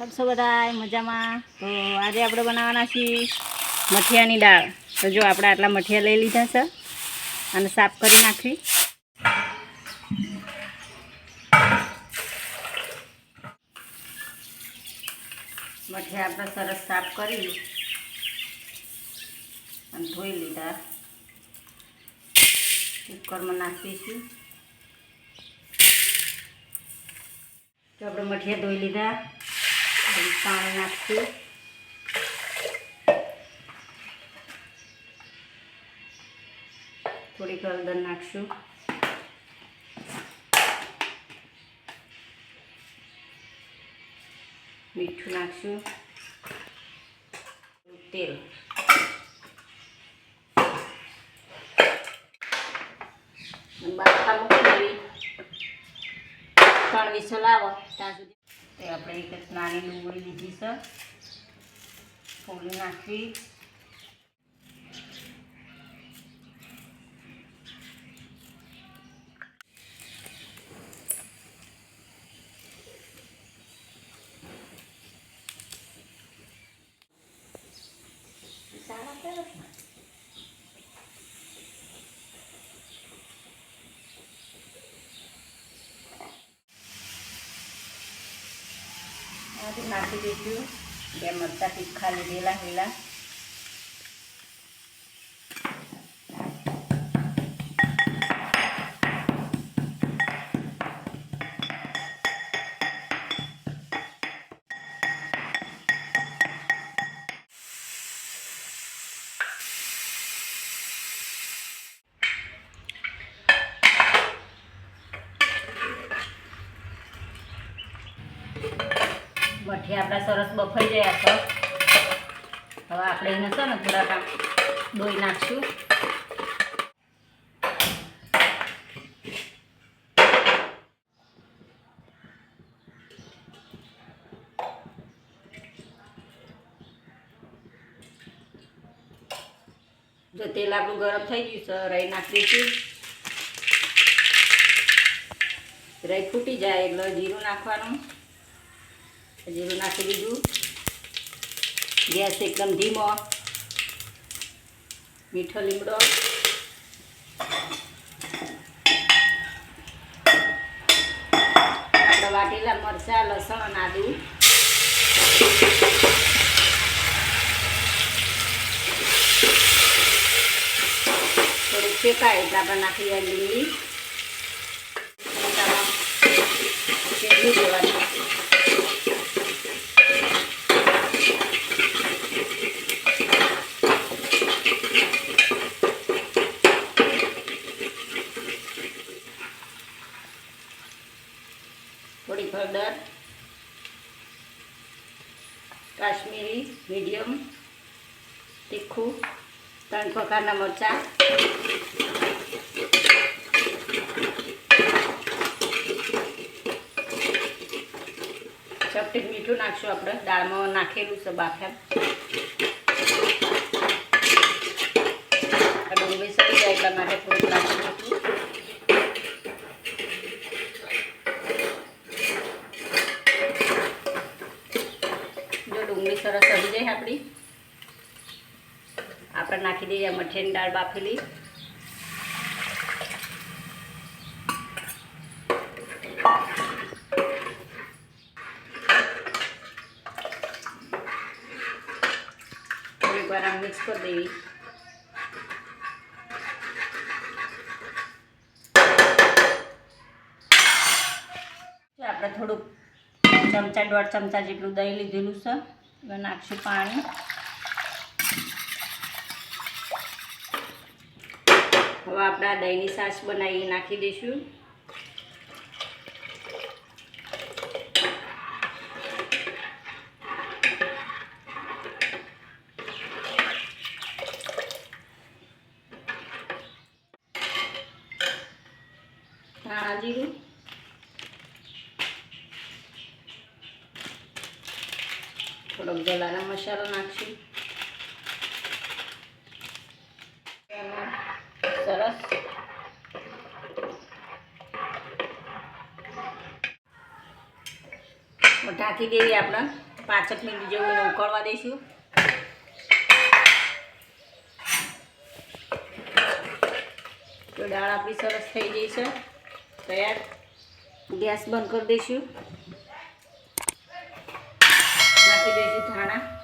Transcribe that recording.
કેમ છો બધા મજામાં? તો આજે આપણે બનાવવાના છીએ મઠિયાની દાળ. તો જો આપણે આટલા મઠિયા લઈ લીધા છે અને સાફ કરી નાખવી મઠિયા આપણે સરસ સાફ કરી અને ધોઈ લીધા. કુકરમાં નાખીશું. તો આપણે મઠિયા ધોઈ લીધા. પાણી નાખશું થોડીક હળદર નાખશું મીઠું નાખશું તેલ બાફા મૂકી દેવી ત્રણ વિસલ આવો ત્યાં સુધી તે આપણે એક નાની ડુંગળી લીધી છે ફોલી નાખવી આથી નાખી દઈશું બે મરચાં તીખા લીધેલા લીલા. મઠી આપણા સરસ બફાઈ ગયા છે. હવે આપણે એને છે ને થોડાક આમ દોઈ નાખશું. જો તેલ આપણું ગરમ થઈ ગયું છે, રાઈ નાખી દઈશું રાઈ ફૂટી જાય એટલે જીરું નાખવાનું. જીરું નાખી દીધું. ગેસ એકદમ ધીમો. મીઠો લીમડો. વાટેલા મરચાં, લસણ અને આદુ. થોડુંક શેકાય એટલે આપણે નાખી લીમડી દેવાની થોડી હળદર કાશ્મીરી, મીડિયમ, તીખું, ત્રણ પ્રકારના મરચાં. ચપટી મીઠું નાખશું આપણે. દાળમાં નાખેલું છે બાફેમ આ ડુંગળી જાય એટલા માટે થોડું નાખી નાખું જો ડુંગળી સરસ આપણી. આપણે નાખી દઈએ મઠિયાની દાળ બાફેલી. થોડીક વાર મિક્સ કરી દેવી. આપણે થોડુંક ચમચા દોઢ ચમચા જેટલું દહીં લીધેલું છે. એમાં નાખશું પાણી. હવે આપણે દહીંની સાસ બનાવી નાખી દઈશું. ધાણા જીરું. થોડોક જલાનો મસાલો નાખશું. સરસ. ઢાંકી દેવી આપણે પાંચક મિનિટ જેવું ઉકળવા દઈશું. તો દાળ આપણી સરસ થઈ ગઈ તૈયાર. ગેસ બંધ કરી દઈશું. નાખી દેજો ધાણા.